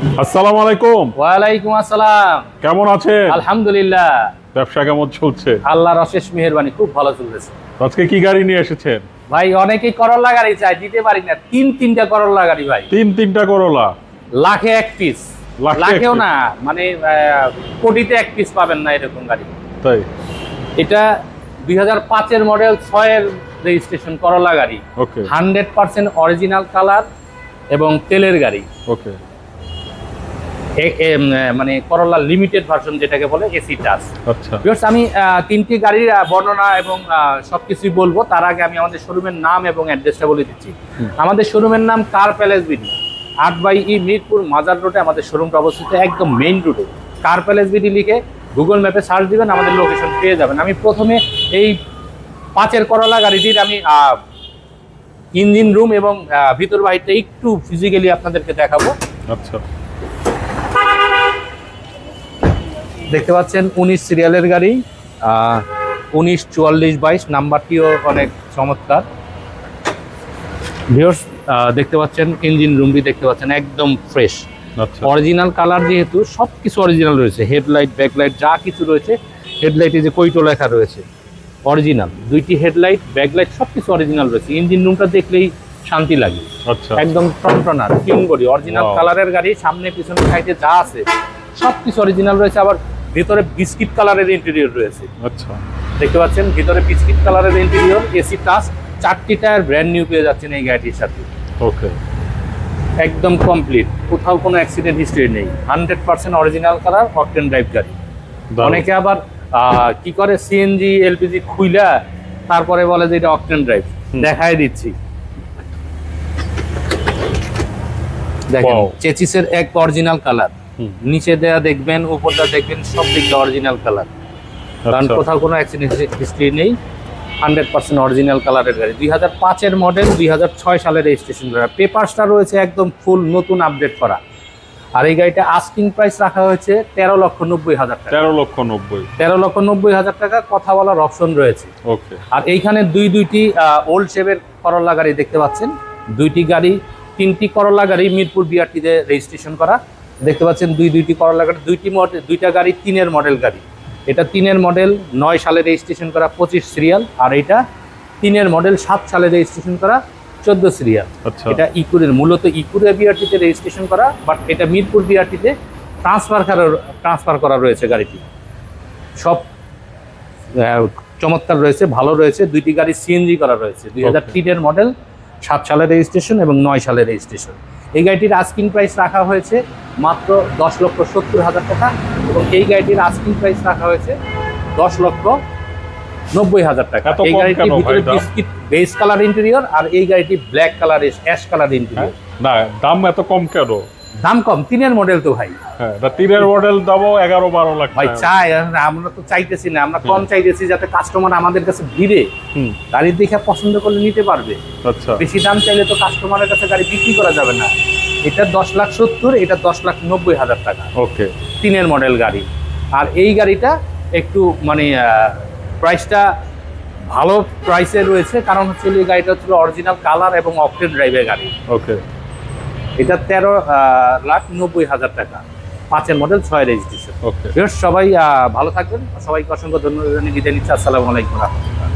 আসসালামু আলাইকুম। ওয়ালাইকুম আসসালাম। কেমন আছেন? আলহামদুলিল্লাহ। ব্যবসা কেমন চলছে? আল্লাহর অশেষ মেহেরবানি খুব ভালো চলতেছে। আজকে কি গাড়ি নিয়ে এসেছেন? ভাই অনেকেই করল্লা গাড়ি চাই দিতে পারি না। তিন তিনটা করল্লা গাড়ি ভাই। তিন তিনটা করলা লাখে এক পিস লাখেও না মানে কোটিতে এক পিস পাবেন না এরকম গাড়ি। তাই? এটা দুই হাজার পাঁচের মডেল ছয়ের রেজিস্ট্রেশন করলা গাড়ি। Okay hundred percent original colour এবং তেলের গাড়ি। ওকে মানে করলা লিমিটেড ভার্সন যেটাকে বলে এসি টাচ আচ্ছা। আমি তিনটি গাড়ির বর্ণনা এবং আহ, সবকিছুই বলব। তার আগে আমি আমাদের শোরুমের নাম এবং অ্যাড্রেসটা বলে দিচ্ছি। আমাদের শোরুমের নাম কার প্যালেস বিডি আট বাই ই মিরপুর মাজার রোডে আমাদের শোরুমটা অবস্থিত একদম মেইন রোডে কার প্যালেস বিডি লিখে গুগল ম্যাপে সার্চ দিবেন আমাদের লোকেশন পেয়ে যাবেন। আমি প্রথমে এই পাঁচের করলা গাড়িটির আমি ইঞ্জিন রুম এবং ভিতর বাহিরটা একটু ফিজিক্যালি আপনাদেরকে দেখাবো। আচ্ছা। দেখতে পাচ্ছেন উনিশ সিরিয়ালের গাড়ি উনিশ চুয়াল্লিশ বাইশ নাম্বারটিও অনেক চমৎকার। ভিউর্স দেখতে পাচ্ছেন ইঞ্জিন রুমটি দেখতে পাচ্ছেন একদম ফ্রেশ অরিজিনাল কালার যেহেতু সব কিছু অরিজিনাল রয়েছে। হেডলাইট ব্যাকলাইট যা কিছু রয়েছে হেডলাইটে যে কৈটো লেখা রয়েছে অরিজিনাল দুইটি হেডলাইট ব্যাকলাইট সব কিছু অরিজিনাল রয়েছে। ইঞ্জিন রুমটা দেখলেই শান্তি লাগে। আচ্ছা। একদম টনটনার ক্লিন বডি অরিজিনাল কালারের গাড়ি সামনে পিছনে সাইডে যা আছে সব কিছু অরিজিনাল রয়েছে। আবার ভিতরে বিস্কিট কালারের ইন্টেরিয়র রয়েছে। আচ্ছা। দেখতে পাচ্ছেন ভিতরে বিস্কিট কালারের ইন্টেরিয়র এসি টাচ চারটি টায়ার ব্র্যান্ড নিউ পেয়ে যাচ্ছেন এই গাড়িটির সাথে। ওকে। একদম কমপ্লিট কোথাও কোনো অ্যাক্সিডেন্ট হিস্ট্রি নেই। Hundred percent original colour octane drive গাড়ি। অনেকে আবার কি করে সিএনজি এলপিজি খুইলা তারপরে বলে যে এটা অকটেন ড্রাইভ। দেখাই দিচ্ছি। দেখেন. চেচিসের এক অরিজিনাল কালার। নিচে দেয়া দেখবেন উপরটা দেখবেন সব দিকটা অরিজিনাল কালার কারণ আচ্ছা। কোথাও কোনো অ্যাক্সিডেন্ট হিস্ট্রি নেই। হান্ড্রেড পার্সেন্ট অরিজিনাল কালারের গাড়ি। দুই হাজার পাঁচের মডেল দুই হাজার ছয় সালের রেজিস্ট্রেশন করা। পেপারসটা রয়েছে একদম ফুল নতুন আপডেট করা। আর এই গাড়িটা আস্কিং প্রাইস রাখা হয়েছে তেরো লক্ষ নব্বই হাজার টাকা। তেরো লক্ষ নব্বই। তেরো লক্ষ নব্বই হাজার টাকা কথা বলার অপশন রয়েছে। ওকে। আর এইখানে দুই দুইটি ওল্ড শেপের করলা গাড়ি দেখতে পাচ্ছেন। দুইটি গাড়ি তিনটি করলা গাড়ি মিরপুর বিআরটিতে রেজিস্ট্রেশন করা। দেখতে পাচ্ছেন দুই দুইটি করলা গাড়ি দুইটি মডেল দুইটা গাড়ি তিনের মডেল গাড়ি। এটা তিনের মডেল নয় সালে রেজিস্ট্রেশন করা পঁচিশ সিরিয়াল আর এটা তিনের মডেল সাত সালে রেজিস্ট্রেশন করা চোদ্দ সিরিয়াল আচ্ছা। এটা ইকুরের মূলত ইকুরে বিআরটিতে রেজিস্ট্রেশন করা বাট এটা মিরপুর বিআরটিতে ট্রান্সফার করা ট্রান্সফার করা রয়েছে গাড়িটি। সব চমৎকার রয়েছে ভালো রয়েছে দুইটি গাড়ি সিএনজি করা রয়েছে। দুই হাজার তিনের মডেল সাত সালের রেজিস্ট্রেশন এবং নয় সালের রেজিস্ট্রেশন এই গাড়িটির আস্কিং প্রাইস রাখা হয়েছে মাত্র দশ লক্ষ সত্তর হাজার টাকা এবং এই গাড়িটির আস্কিং প্রাইস রাখা হয়েছে দশ লক্ষ নব্বই হাজার টাকা। এই গাড়িটির ভিতরে বিস্কিট বেস কালার ইন্টেরিয়র আর এই গাড়িটি black colour ash colour interior না দাম এত কম কেন? দাম কম তিনের মডেল তো ভাই। হ্যাঁ তিনের মডেল দামও এগারো বারো লাখ ভাই চাই আমরা তো চাইতেছি না আমরা কম চাইতেছি যাতে কাস্টমার আমাদের কাছে ভিড়ে গাড়ি দেখে পছন্দ করলে নিতে পারবে। আচ্ছা। বেশি দাম চাইলে তো কাস্টমারের কাছে গাড়ি বিক্রি করা যাবে না। এটা দশ লাখ সত্তর এটা দশ লাখ নব্বই হাজার টাকা। ওকে। তিনের মডেল গাড়ি। আর এই গাড়িটা একটু মানে প্রাইসটা ভালো প্রাইসে রয়েছে কারণ হচ্ছে এই গাড়িটা হচ্ছে অরিজিনাল কালার এবং অকটেন ড্রাইভের গাড়ি। ওকে। এটা তেরো লাখ নব্বই হাজার টাকা। পাঁচের মডেল ছয় রেজিস্ট্রেশন সবাই ভালো থাকবেন। সবাইকে অসংখ্য ধন্যবাদ জানিয়ে বিদায় নিচ্ছি। আসসালামু আলাইকুম রহমতুল্লাহ।